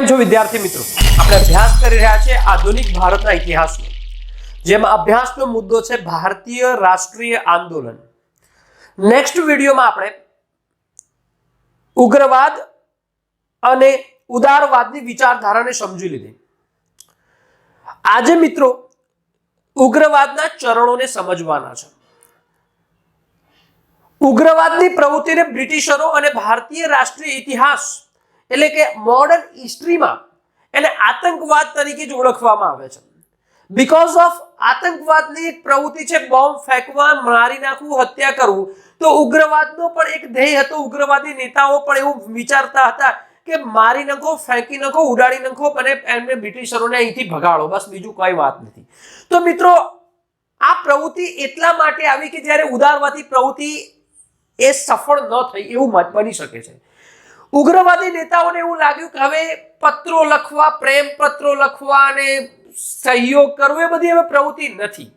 કેમ છો વિદ્યાર્થી મિત્રો? આપણે અભ્યાસ કરી રહ્યા છે આધુનિક ભારતના ઇતિહાસનો, જેમાં અભ્યાસનો મુદ્દો છે ભારતીય રાષ્ટ્રીય આંદોલન. નેક્સ્ટ વિડીયોમાં આપણે ઉગ્રવાદ અને ઉદારવાદની વિચારધારાને સમજી લીધી. આજે મિત્રો ઉગ્રવાદના ચરણોને સમજવાના છે. ઉગ્રવાદની પ્રવૃત્તિને બ્રિટિશરો અને ભારતીય રાષ્ટ્રીય ઇતિહાસ એટલે કે મોડર્ન હિસ્ટ્રીમાં એને આતંકવાદ તરીકે જ ઓળખવામાં આવે છે. બીકોઝ ઓફ આતંકવાદની એક પ્રવૃત્તિ છે બોમ્બ ફેંકવા, મારી નાખવું, હત્યા કરવું. તો ઉગ્રવાદનો પણ એક ધ્યેય હતો, ઉગ્રવાદી નેતાઓ પણ એવું વિચારતા હતા કે મારી નાખો, ફેંકી નાખો, ઉડાડી નાખો, અને એમને બ્રિટિશરોને અહીંથી ભગાડો. બસ બીજું કોઈ વાત નથી. તો મિત્રો, આ પ્રવૃત્તિ એટલા માટે આવી કે જ્યારે ઉદારવાદી પ્રવૃત્તિ એ સફળ ન થઈ એવું બની શકે છે. ઉગ્રવાદી નેતાઓને એવું લાગ્યું કે હવે પત્રો લખવા, પ્રેમ પત્રો લખવા અને સહયોગ કરવો એ બધી હવે પ્રવૃત્તિ નથી.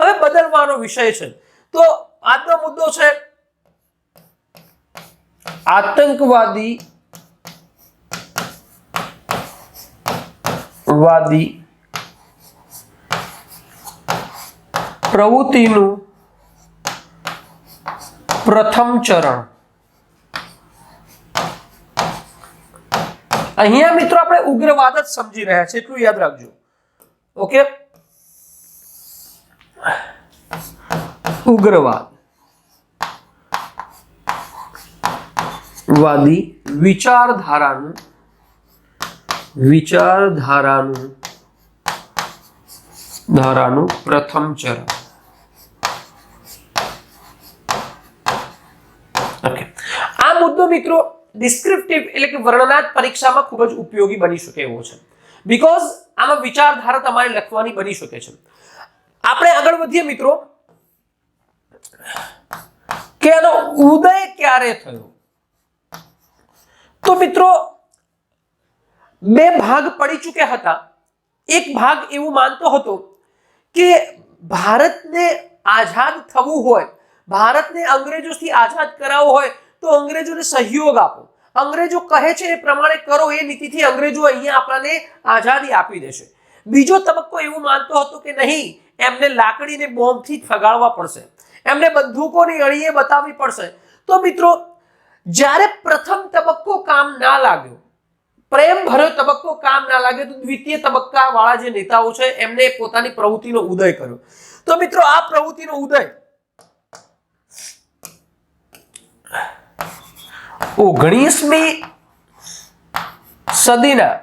હવે બદલવાનો વિષય છે. તો આજનો મુદ્દો છે આતંકવાદી વાદી પ્રવૃત્તિનું પ્રથમ ચરણ. અહીંયા મિત્રો આપણે ઉગ્રવાદ જ સમજી રહ્યા છે એટલું યાદ રાખજો. ઓકે ઉગ્રવાદ. વાદી વિચારધારાનું વિચારધારાનું, ધારાનું પ્રથમ ચરણ. ઓકે આ મુદ્દો મિત્રો ડિસ્ક્રિપ્ટિવ એટલે કે વર્ણનાત પરીક્ષામાં ખૂબ જ ઉપયોગી બની શકે એવો છે. બીકોઝ આમાં વિચારધારા તમારે લખવાની બની શકે છે. આપણે આગળ વધીએ મિત્રો. કે આનો ઉદય ક્યારે થયો? તો મિત્રો, બે ભાગ પડી ચૂક્યા હતા. એક ભાગ એવું માનતો હતો કે ભારતને આઝાદ થવું હોય, ભારતને અંગ્રેજોથી આઝાદ કરાવવો હોય તો અંગ્રેજોને સહયોગ આપો. અંગ્રેજો કહે છે એ પ્રમાણે કરો એ નીતિથી અંગ્રેજો અહીંયા આપણને આઝાદી આપી દેશે. બીજો તબક્કો એવું માનતો હતો કે નહીં, એમને લાકડીને બોમ્બથી ફગાડવા પડશે. એમને બંદૂકોની અળીએ બતાવવી પડશે. તો મિત્રો, જ્યારે પ્રથમ તબક્કો કામ ના લાગ્યો પ્રેમ ભર્યો તબક્કો કામ ના લાગ્યો, તો દ્વિતીય તબક્કા વાળા જે નેતાઓ છે, એમને પોતાની પ્રવૃત્તિનો ઉદય કર્યો. તો મિત્રો, આ પ્રવૃત્તિનો ઉદય ઓગણીસમી સદીના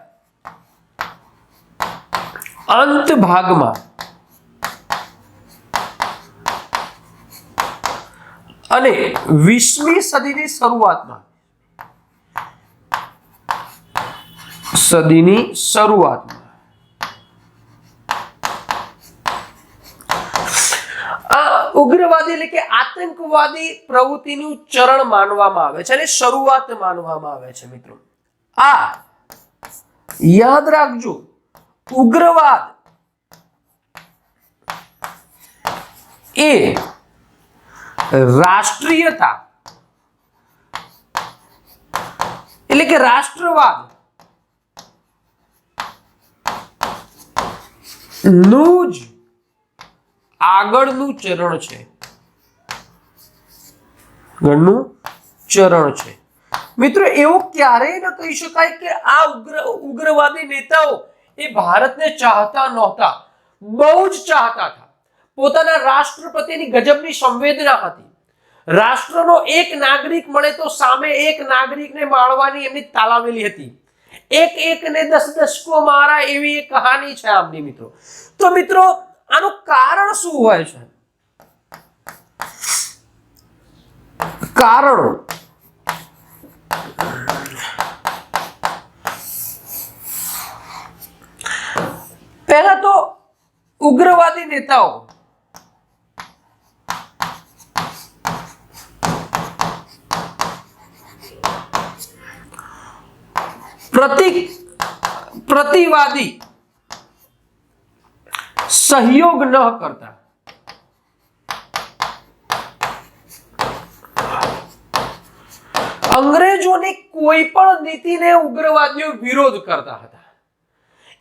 અંત ભાગમાં અને વીસમી સદીની શરૂઆતમાં સદીની શરૂઆતમાં આ ઉગ્રવાદી એટલે કે આતંકવાદી પ્રવૃત્તિનું ચરણ માનવામાં આવે છે અને શરૂઆત માનવામાં આવે છે મિત્રો. આ યાદ રાખજો, ઉગ્રવાદ એ રાષ્ટ્રીયતા એટલે કે રાષ્ટ્રવાદનું જ આગળનું ચરણ છે. ગણનું ચરણ છે. મિત્રો, એવું ક્યારેય ન કહી શકાય કે આ ઉગ્ર, ઉગ્રવાદી નેતાઓ એ ભારતને ચાહતા નહોતા, બહુ જ ચાહતા હતા. પોતાના રાષ્ટ્ર પ્રત્યેની ગજબની સંવેદના હતી. રાષ્ટ્રનો એક નાગરિક મળે તો સામે એક નાગરિકને મારવાની એમની તાલાવેલી હતી. એક એક ને દસ દસકો મારા એવી એક કહાની છે આમની, મિત્રો. તો મિત્રો આનું કારણ શું હોય છે? કારણો. પહેલા તો ઉગ્રવાદી નેતાઓ. પ્રતિક પ્રતિવાદી. સહયોગ ન કરતા. અંગ્રેજોની કોઈ પણ નીતિને ઉગ્રવાદીઓ વિરોધ કરતા હતા.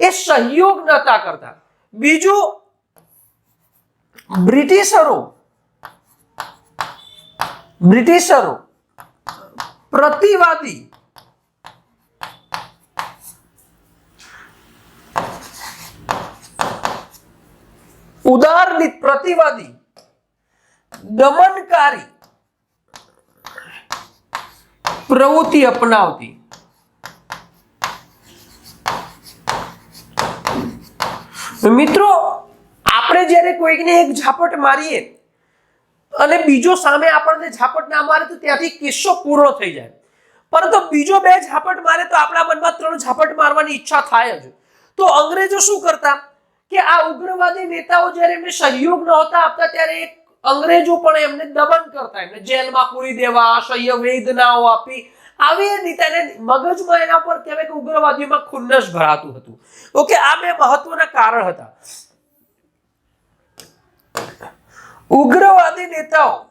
એ સહયોગ નતા કરતા. બીજું, બ્રિટિશરો બ્રિટિશરો પ્રતિવાદી ઉદારનીત, પ્રતિવાદી, દમનકારી પ્રવૃત્તિ અપનાવતી. મિત્રો, આપણે જ્યારે કોઈકને એક ઝાપટ મારીએ અને બીજો સામે આપણને ઝાપટ ના મારે તો ત્યાંથી કિસ્સો પૂરો થઈ જાય. પરંતુ બીજો બે ઝાપટ મારે તો આપણા મનમાં ત્રણ ઝાપટ મારવાની ઈચ્છા થાય જ. તો અંગ્રેજો શું કરતા? કે આ ઉગ્રવાદી નેતાઓ જ્યારે એમને સહયોગ નહોતા આપતા ત્યારે એક અંગ્રેજો પણ એમને દમન કરતા, એમને જેલમાં પૂરી દેવા, અસહ્ય વેદનાઓ આપી. આવી નીતાને મગજમાં એના પર કહેવાય કે ઉગ્રવાદીઓમાં ખુન્નસ ભરાતું હતું. ઓકે, આ બે મહત્વના કારણ હતા. ઉગ્રવાદી નેતાઓ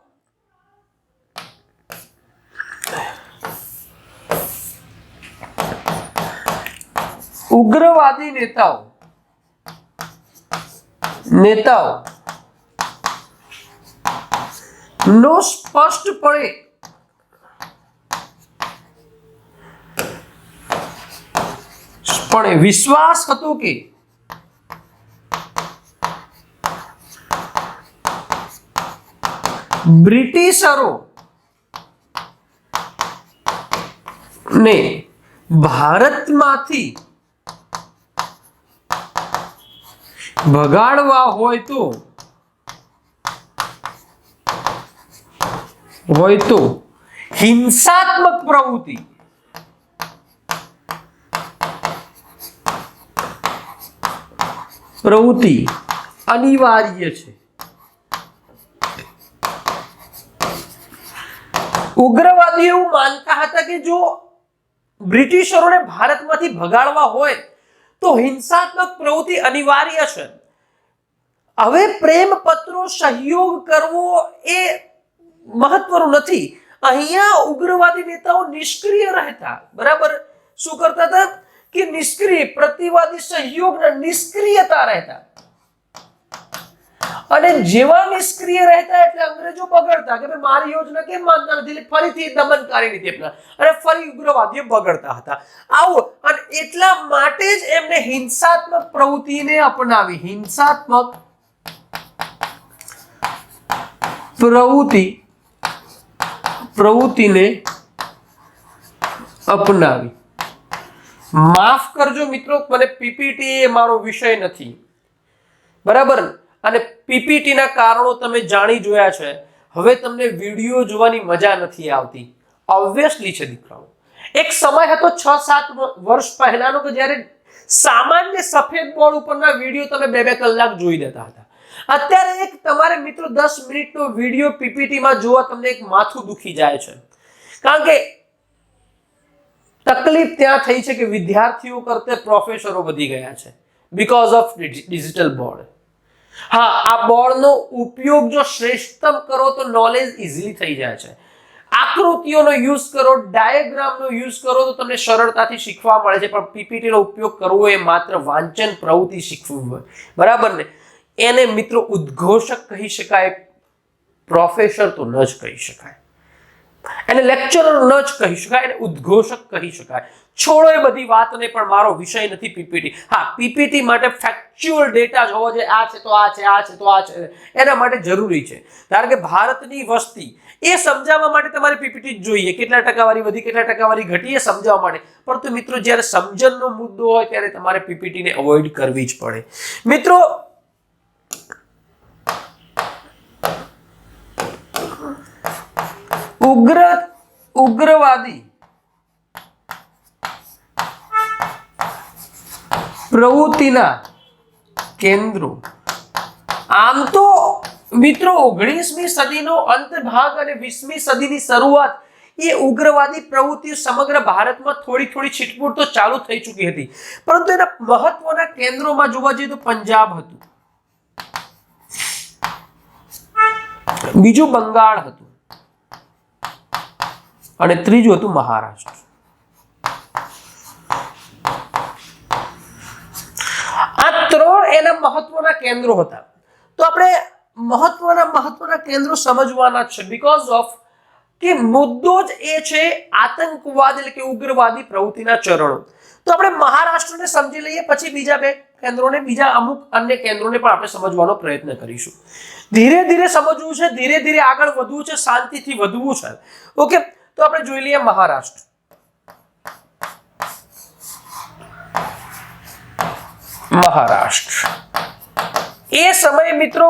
ઉગ્રવાદી નેતાઓ નેતાઓ નો સ્પષ્ટપણે પણ વિશ્વાસ હતો કે બ્રિટિશરો ને ભારતમાંથી ભગાડવા હોય તો હોય તો હિંસાત્મક પ્રવૃત્તિ. પ્રવૃત્તિ અનિવાર્ય છે. ઉગ્રવાદીઓ એવું માનતા હતા કે જો બ્રિટિશરોને ભારતમાંથી ભગાડવા હોય તો હિંસાત્મક પ્રવૃત્તિ અનિવાર્ય છે. હવે પ્રેમ પત્રો સહયોગ કરવો એ મહત્વનું નથી. અહીંયા ઉગ્રવાદી નેતાઓ નિષ્ક્રિય રહેતા. બરાબર? શું કરતા હતા? કે નિષ્ક્રિય, પ્રતિવાદી સહયોગના નિષ્ક્રિયતા રહેતા. અને જેવા નિષ્ક્રિય રહેતા એટલે અંગ્રેજો બગડતા કે ભાઈ મારી યોજના કેમ માનતા નથી? એટલે ફરીથી દમનકારી નીતિ અપના અને ફરી ઉગ્રવાદીઓ બગડતા હતા. આવું, અને એટલા માટે જ એમને હિંસાત્મક પ્રવૃત્તિને અપનાવી. હિંસાત્મક પ્રવૃત્તિ, પ્રવૃત્તિને અપનાવી. માફ કરજો મિત્રો, મને પીપીટી એ મારો વિષય નથી. બરાબર અને પીપીટી ના કારણો તમે જાણી જોયા છે. હવે તમને વીડિયો જોવાની મજા નથી આવતી. ઓબ્વિયસલી છે દીકરાઓ. એક સમય હતો છ સાત વર્ષ પહેલાનો કે જ્યારે સામાન્ય સફેદ બોર્ડ ઉપરના વીડિયો તમે બે બે કલાક જોઈ દેતા હતા. અત્યારે એક તમારે મિત્રો દસ મિનિટનો વીડિયો પીપીટીમાં જોવા તમને એક માથું દુખી જાય છે. કારણ કે તકલીફ ત્યાં થઈ છે કે વિદ્યાર્થીઓ કરતે પ્રોફેસરો વધી ગયા છે. બીકોઝ ઓફ ડિજિટલ બોર્ડ હા, આ બોર્ડનો ઉપયોગ જો શ્રેષ્ઠતમ કરો તો નોલેજ ઇઝીલી થઈ જાય છે. આકૃતિઓનો યુઝ કરો ડાયાગ્રામનો યુઝ કરો તો તમને સરળતાથી શીખવા મળે છે, પણ પીપીટીનો ઉપયોગ કરવો એ માત્ર વાંચન પ્રવૃત્તિ શીખવું હોય. બરાબર ને? એને મિત્રો ઉદ્ઘોષક કહી શકાય પ્રોફેસર તો ન જ કહી શકાય. એને લેક્ચરર ન જ કહી શકાય, એને ઉદ્ઘોષક કહી શકાય. છોડો એ બધી વાતને પણ મારો વિષય નથી પીપીટી. હા, પીપીટી માટે ફેક્ચ્યુઅલ ડેટા જ હોવો જોઈએ. આ છે તો આ છે આ છે તો આ છે. એના માટે જરૂરી છે. કારણ કે ભારતની વસ્તી એ સમજાવવા માટે તમારે પીપીટી જ જોઈએ. કેટલા ટકાવારી વધી, કેટલા ટકાવારી ઘટી એ સમજાવવા માટે. પરંતુ મિત્રો, જ્યારે સમજણનો મુદ્દો હોય, ત્યારે તમારે પીપીટીને અવોઇડ કરવી જ પડે. મિત્રો, ઉગ્ર, ઉગ્રવાદી પ્રવૃત્તિના કેન્દ્રો. આમ તો મિત્રો ઓગણીસમી સદીનો અંત ભાગ અને વીસમી સદીની શરૂઆત એ ઉગ્રવાદી પ્રવૃત્તિઓ સમગ્ર ભારતમાં થોડી થોડી છીટપૂટ તો ચાલુ થઈ ચૂકી હતી. પરંતુ એના મહત્વના કેન્દ્રોમાં જોવા જઈએ તો પંજાબ હતું. બીજું બંગાળ હતું. અને ત્રીજું હતું મહારાષ્ટ્ર આ ત્રણ એના મહત્વના કેન્દ્રો હતા. તો આપણે મહત્વના મહત્વના કેન્દ્રો સમજવાના છે. બીકોઝ ઓફ કે મુદ્દો જ એ છે આતંકવાદ એટલે કે ઉગ્રવાદી પ્રવૃત્તિના ચરણો. તો આપણે મહારાષ્ટ્રને સમજી લઈએ, પછી બીજા બે કેન્દ્રોને, બીજા અમુક અન્ય કેન્દ્રોને પણ આપણે સમજવાનો પ્રયત્ન કરીશું. ધીરે ધીરે સમજવું છે, ધીરે ધીરે આગળ વધવું છે, શાંતિથી વધવું છે. ઓકે તો આપણે જોઈ લઈએ મહારાષ્ટ્ર. મહારાષ્ટ્ર. એ સમયે મિત્રો,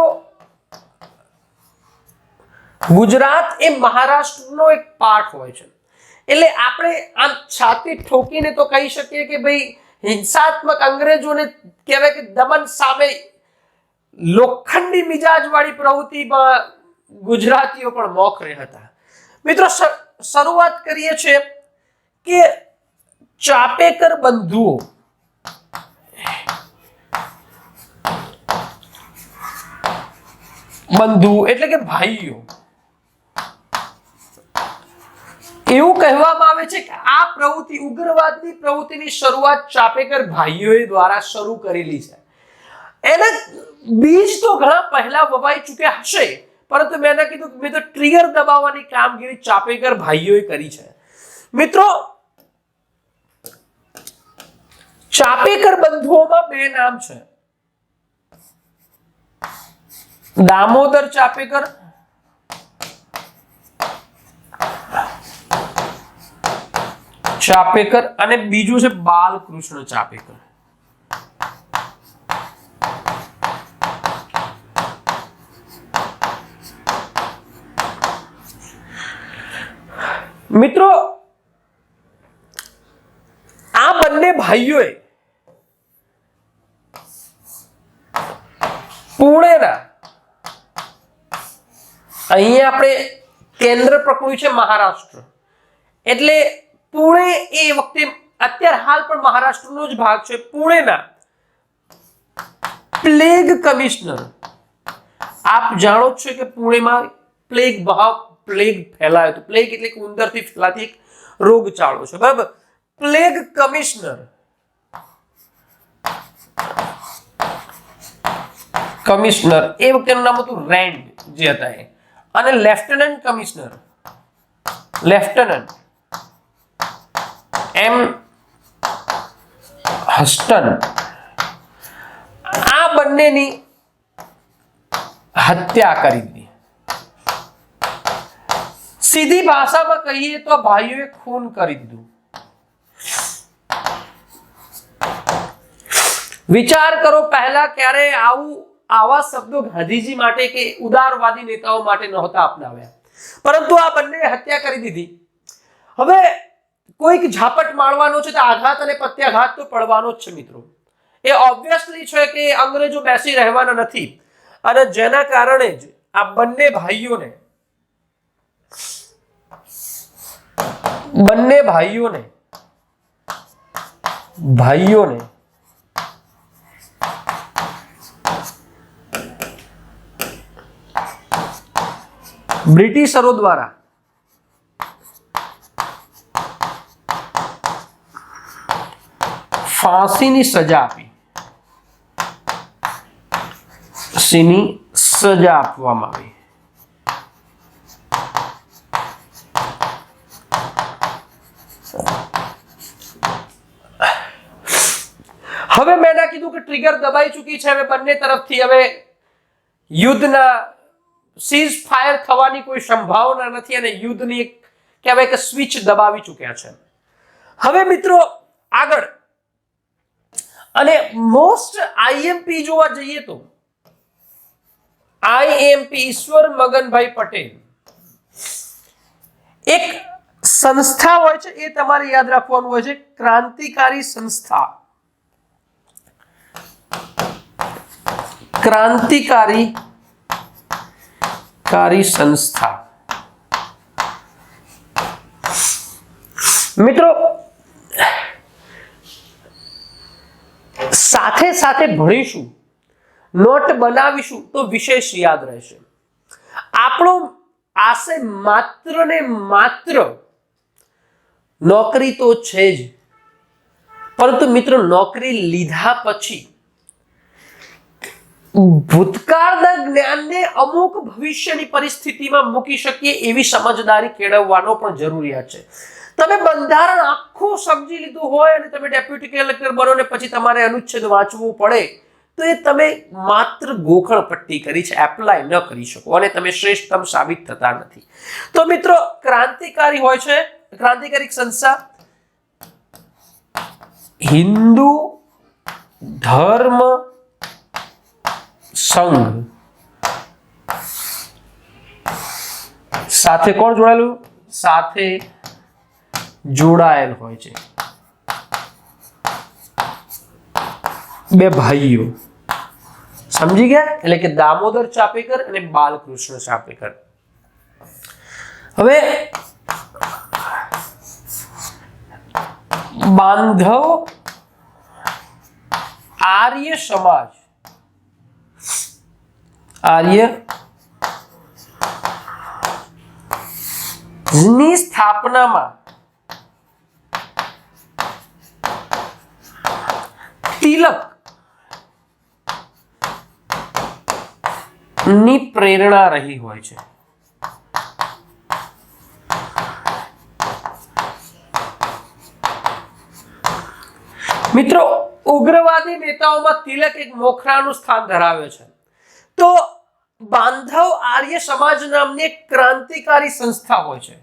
ગુજરાત એ મહારાષ્ટ્રનો એક પાર્ટ હોય છે. એટલે આપણે આમ છાતી ઠોકીને તો કહી શકીએ કે ભાઈ, હિંસાત્મક અંગ્રેજોને કહેવાય કે દમન સામે લોખંડી મિજાજવાળી પ્રવૃત્તિમાં ગુજરાતીઓ પણ મોખરે હતા. મિત્રો શરૂઆત કરીએ છીએ કે ચાપેકર બંધુઓ બંધુ એટલે કે ભાઈઓ. એવું કહેવામાં આવે છે કે આ પ્રવૃત્તિ ઉગ્રવાદની પ્રવૃત્તિની શરૂઆત ચાપેકર ભાઈઓએ દ્વારા શરૂ કરેલી છે. એને બીજ તો ઘણા પહેલા વવાઈ ચૂક્યા હશે, પરંતુ મેં એને કીધું મેં તો ટ્રિગર દબાવવાની કામગીરી ચાપેકર ભાઈઓએ કરી છે. મિત્રો, ચાપેકર બંધુઓમાં બે નામ છે. દામોદર ચાપેકર. ચાપેકર અને બીજું છે બાલકૃષ્ણ ચાપેકર. મિત્રો આ બંને ભાઈઓએ પુણેના અહીંયા આપણે કેન્દ્ર પકડ્યું છે મહારાષ્ટ્ર. એટલે પુણે એ વખતે અત્યારે હાલ પણ મહારાષ્ટ્રનો જ ભાગ છે પુણેના. Plague commissioner. આપ જાણો છો કે પુણેમાં પ્લેગ ભાવ પ્લેગ ફેલાયો હતો. પ્લેગ એટલે કે ઉંદરથી ફેલાતી એક રોગચાળો છે. બરાબર? Plague commissioner. કમિશનર. એ વખતેનું નામ હતું રેન્ડ, જે હતા એ. અને lieutenant commissioner. Lieutenant. M Huston. આ બંનેની હત્યા કરી દીધી. સીધી ભાષામાં કહીએ તો ભાઈઓએ ખૂન કરી દીધું. વિચાર કરો પહેલા ક્યારે આવું આવા શબ્દો ગાંધીજી માટે કે ઉદારવાદી નેતાઓ માટે નહોતા અપનાવ્યા. પરંતુ આ બંને હત્યા કરી દીધી. હવે કોઈક ઝાપટ મારવાનો છે તો આઘાત અને પ્રત્યાઘાત તો પડવાનો જ છે મિત્રો. એ ઓબ્વિયસલી છે કે અંગ્રેજો બેસી રહેવાના નથી. અને જેના કારણે જ આ બંને ભાઈઓને બંને ભાઈઓને ભાઈઓને બ્રિટિશરો દ્વારા ફાંસીની સજા આપી. ફાંસીની સજા આપવામાં આવી. હવે મેં કીધું કે ટ્રિગર દબાઈ ચૂકી છે. હવે બંને તરફથી હવે યુદ્ધના સીઝ ફાયર થવાની કોઈ સંભાવના નથી અને યુદ્ધની કહેવાય કે સ્વિચ દબાવી ચૂક્યા છે. હવે મિત્રો આગળ. અને મોસ્ટ આઈએમપી જોવા જઈએ તો આઈએમપી ઈશ્વર મગનભાઈ પટેલ એક સંસ્થા હોય છે, એ તમારે યાદ રાખવાનું હોય છે, ક્રાંતિકારી સંસ્થા. ક્રાંતિકારી કારી સંસ્થા. મિત્રો, સાથે સાથે ભણીશું, નોટ બનાવીશું તો વિશેષ યાદ રહેશે. આપણો આશય માત્ર ને માત્ર નોકરી તો છે જ. પરંતુ મિત્રો, નોકરી લીધા પછી ભૂતકાળના જ્ઞાનને અમુક ભવિષ્યની પરિસ્થિતિમાં મૂકી શકીએ એવી સમજદારી કેળવવાનો પણ જરૂરિયાત છે. તમે બંધારણ આખું સમજી લીધું હોય અને તમે ડેપ્યુટી કલેક્ટર બનો ને પછી તમારે અનુચ્છેદ વાંચવું પડે, તો એ તમે માત્ર ગોખણ પટ્ટી કરી છે, એપ્લાય ન કરી શકો અને તમે શ્રેષ્ઠતમ સાબિત થતા નથી. તો મિત્રો, ક્રાંતિકારી હોય છે, ક્રાંતિકારી સંસ્થા હિન્દુ ધર્મ સંઘ. સાથે કોણ જોડાયેલું? સાથે જોડાયેલ હોય છે. બે ભાઈઓ. સમજી ગયા? એટલે કે દામોદર ચાપેકર અને બાલકૃષ્ણ ચાપેકર. હવે બાંધવ આર્ય સમાજ. આર્ય. ની સ્થાપનામાં તિલકની પ્રેરણા રહી હોય છે. મિત્રો, ઉગ્રવાદી નેતાઓમાં તિલક એક મોખરાનું સ્થાન ધરાવે છે. તો બાંધવ આર્ય સમાજ નામની એક ક્રાંતિકારી સંસ્થા હોય છે.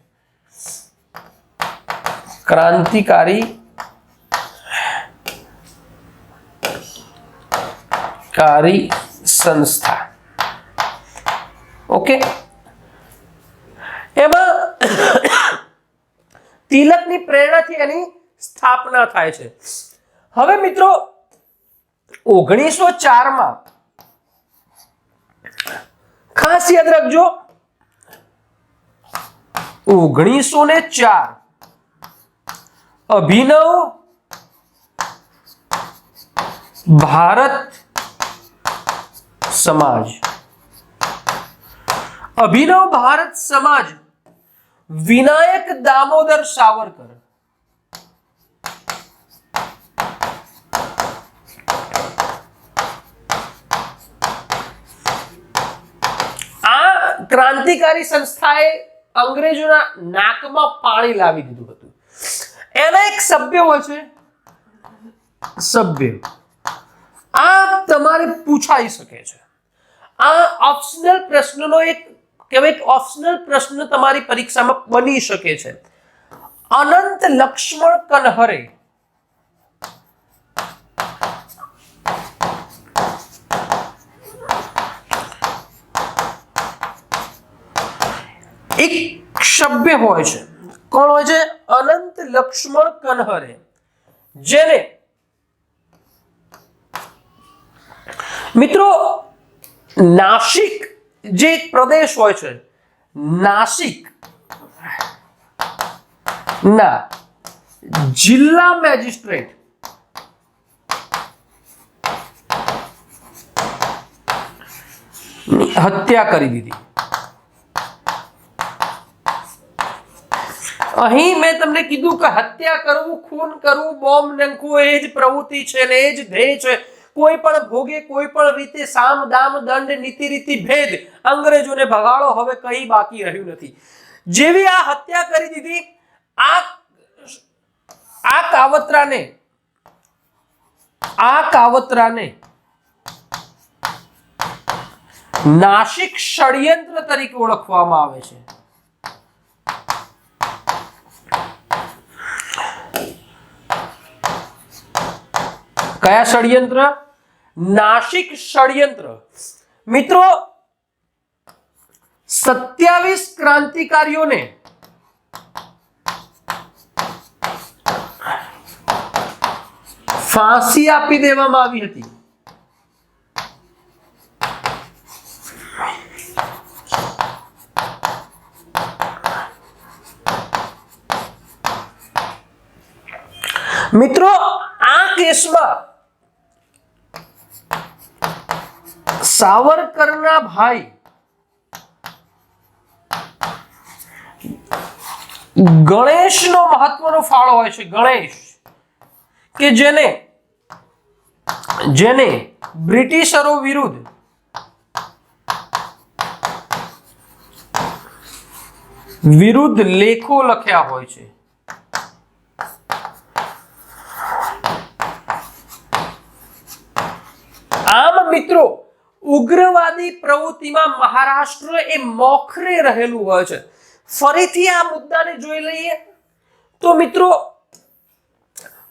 ક્રાંતિકારી કારી સંસ્થા. ઓકે? એમાં તિલકની પ્રેરણાથી એની સ્થાપના થાય છે. હવે મિત્રો ઓગણીસો ચારમાં ખાસ યાદ રાખજો. ઓગણીસો ને ચાર. અભિનવ. ભારત. સમાજ. અભિનવ ભારત સમાજ. વિનાયક દામોદર સાવરકર આ ક્રાંતિકારી સંસ્થાએ અંગ્રેજોના નાકમાં પાણી લાવી દીધું હતું. એના એક સભ્ય હોય છે. સભ્ય. આ તમારે પૂછાઈ શકે છે. આ ઓપ્શનલ પ્રશ્નનો એક કહેવાય ઓપ્શનલ પ્રશ્ન તમારી પરીક્ષામાં બની શકે છે. અનંત લક્ષ્મણ કનહરે એક સભ્ય હોય છે. કોણ હોય છે? અનંત લક્ષ્મણ કનહરે. જેને મિત્રો, નાસિક જે એક પ્રદેશ હોય છે, નાસિક ના જિલ્લા મેજિસ્ટ્રેટ હત્યા કરી દીધી. અહીં મેં તમને કીધું કે હત્યા કરવું, ખૂન કરવું, બોમ્બ નાખવું, એ જ પ્રવૃત્તિ છે ને એ જ ધ્યેય છે. કોઈ પણ ભોગે, કોઈ પણ રીતે સામ, દામ, દંડ, નીતિ રીતિ, ભેદ અંગ્રેજોને ભગાડો, હવે કઈ બાકી રહ્યું નથી. જેવી આ હત્યા કરી દીધી, આ આ કાવતરાને આ કાવતરાને નાસિક ષડયંત્ર તરીકે ઓળખવામાં આવે છે. કયા ષડયંત્ર? નાસિક ષડયંત્ર. મિત્રો, સત્યાવીસ ક્રાંતિકારીઓને ફાંસી આપી દેવામાં આવી હતી. મિત્રો, આ કેસમાં સાવરકરના ભાઈ. ગણેશનો મહત્વનો ફાળો હોય છે, ગણેશ. કે જેને જેને બ્રિટિશરો વિરુદ્ધ વિરુદ્ધ લેખો લખ્યા હોય છે. આમ મિત્રો ઉગ્રવાદી પ્રવૃત્તિમાં મહારાષ્ટ્ર એ મોખરે રહેલું હોય છે. ફરીથી આ મુદ્દાને જોઈ લઈએ. તો મિત્રો,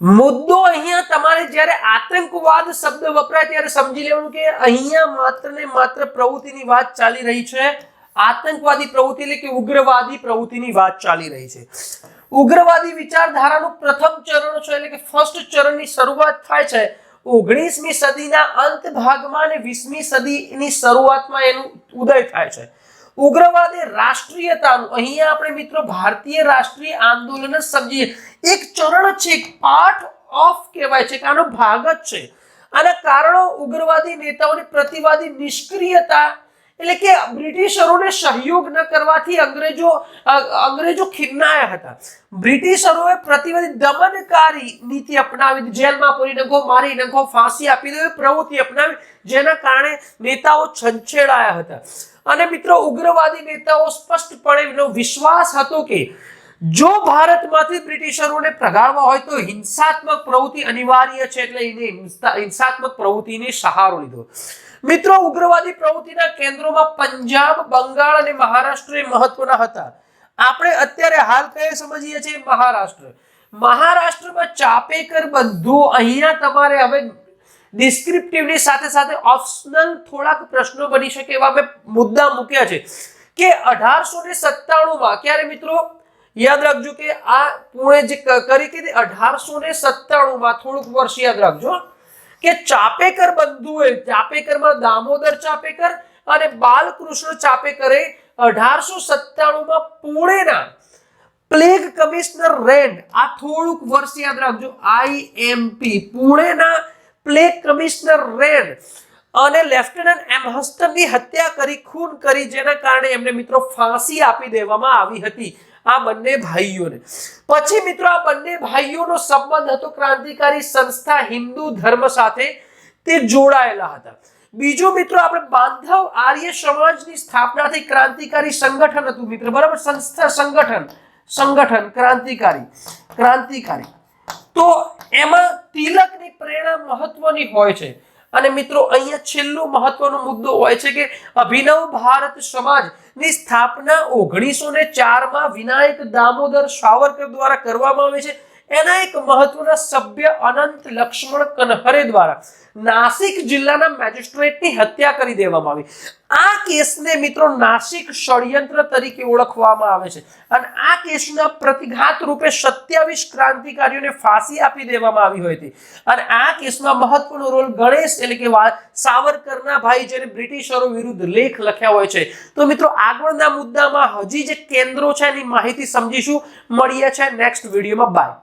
મુદ્દો અહીંયા તમારે જ્યારે આતંકવાદ શબ્દ વપરાય ત્યારે સમજી લેવાનું કે અહીંયા માત્ર ને માત્ર પ્રવૃત્તિની વાત ચાલી રહી છે. આતંકવાદી પ્રવૃત્તિ એટલે કે ઉગ્રવાદી પ્રવૃત્તિની વાત ચાલી રહી છે. ઉગ્રવાદી વિચારધારાનું પ્રથમ ચરણ છે એટલે કે ફર્સ્ટ ચરણની શરૂઆત થાય છે. ઓગણીસમી સદીના અંત ભાગમાં અને વીસમી સદીની શરૂઆતમાં એનું ઉદય થાય છે. ઉગ્રવાદ એ રાષ્ટ્રીયતાનું, અહીંયા આપણે મિત્રો ભારતીય રાષ્ટ્રીય આંદોલન સમજીએ. એક ચરણ છે, એક પાર્ટ ઓફ કહેવાય છે કે આનો ભાગ જ છે. આના કારણો ઉગ્રવાદી નેતાઓની પ્રતિવાદી નિષ્ક્રિયતા એટલે કે બ્રિટિશરોને સહયોગ ન કરવાથી અંગ્રેજો અંગ્રેજો ખિન્નાયા હતા. બ્રિટિશરોએ પ્રતિબંધિત દમનકારી નીતિ અપનાવી, જેલમાં પૂરી નખો મારી નખો ફાંસી આપી દો પ્રવૃત્તિ અપનાવી, જેના કારણે નેતાઓ છંછેડાયા હતા. અને મિત્રો, ઉગ્રવાદી નેતાઓ સ્પષ્ટપણે એનો વિશ્વાસ હતો કે જો ભારતમાંથી બ્રિટિશરોને પ્રગાડવા હોય તો હિંસાત્મક પ્રવૃત્તિ અનિવાર્ય છે, એટલે એને હિંસા- હિંસાત્મક પ્રવૃત્તિને સહારો લીધો. મિત્રો, ઉગ્રવાદી પ્રવૃત્તિના કેન્દ્રોમાં પંજાબ, બંગાળ અને મહારાષ્ટ્ર એ મહત્વના હતા. આપણે અત્યારે હાલ કઈ સમજીએ છીએ? મહારાષ્ટ્ર. મહારાષ્ટ્રમાં ચાપેકર બંધુ અહીંયા તમારે હવે ડિસ્ક્રિપ્ટિવની સાથે સાથે ઓપ્શનલ થોડાક પ્રશ્નો બની શકે એવા મેં મુદ્દા મૂક્યા છે. કે અઢારસો ને સત્તાણુંમાં, ક્યારે મિત્રો? યાદ રાખજો કે આ પુણે જે કરી કે અઢારસો ને સત્તાણુંમાં, થોડુંક વર્ષ યાદ રાખજો. કે ચાપેકર બંધુએ ચાપેકરમાં દામોદર ચાપેકર અને બાલકૃષ્ણ ચાપેકરે અઢારસો સત્તાણુંમાં પુણેના પ્લેગ કમિશનર રેન્ડ આ થોડુંક વર્ષ યાદ રાખજો આઈએમપી પુણેના પ્લેગ કમિશનર રેન્ડ અને લેફ્ટનન્ટ એમ હસ્ટનની હત્યા કરી, ખૂન કરી, જેના કારણે એમને મિત્રો ફાંસી આપી દેવામાં આવી હતી. આ બંને ભાઈઓને. પછી મિત્રો આ બંને ભાઈઓનો સંબંધ હતો ક્રાંતિકારી સંસ્થા હિન્દુ ધર્મ સાથે તે જોડાયેલા હતા. બીજો મિત્રો આપણે બાંધવ આર્ય સમાજની સ્થાપનાથી ક્રાંતિકારી સંગઠન હતું મિત્ર. બરાબર? સંસ્થા સંગઠન. સંગઠન ક્રાંતિકારી. ક્રાંતિકારી. તો એમાં તિલકની પ્રેરણા મહત્વની હોય છે. અને મિત્રો, અહીંયા છેલ્લો મહત્વનો મુદ્દો હોય છે કે અભિનવ ભારત સમાજની સ્થાપના ઓગણીસો ને ચારમાં વિનાયક દામોદર સાવરકર દ્વારા કરવામાં આવે છે. એના એક મહત્વના સભ્ય અનંત લક્ષ્મણ કનહરે દ્વારા નાસિક જિલ્લાના મેજિસ્ટ્રેટની હત્યા કરી દેવામાં આવી. આ કેસને મિત્રો નાસિક ષડયંત્ર તરીકે ઓળખવામાં આવે છે. અને આ કેસના પ્રતિઘાત રૂપે સત્યાવીસ ક્રાંતિકારીઓને ફાંસી આપી દેવામાં આવી હતી અને આ કેસમાં મહત્વનો રોલ ગણેશ એટલે કે સાવરકરના ભાઈ જેને બ્રિટિશરો વિરુદ્ધ લેખ લખ્યા હોય છે. તો મિત્રો આગળના મુદ્દામાં હજી જે કેન્દ્રો છે એની માહિતી સમજીશું. મળીએ છે નેક્સ્ટ વિડીયોમાં. બાય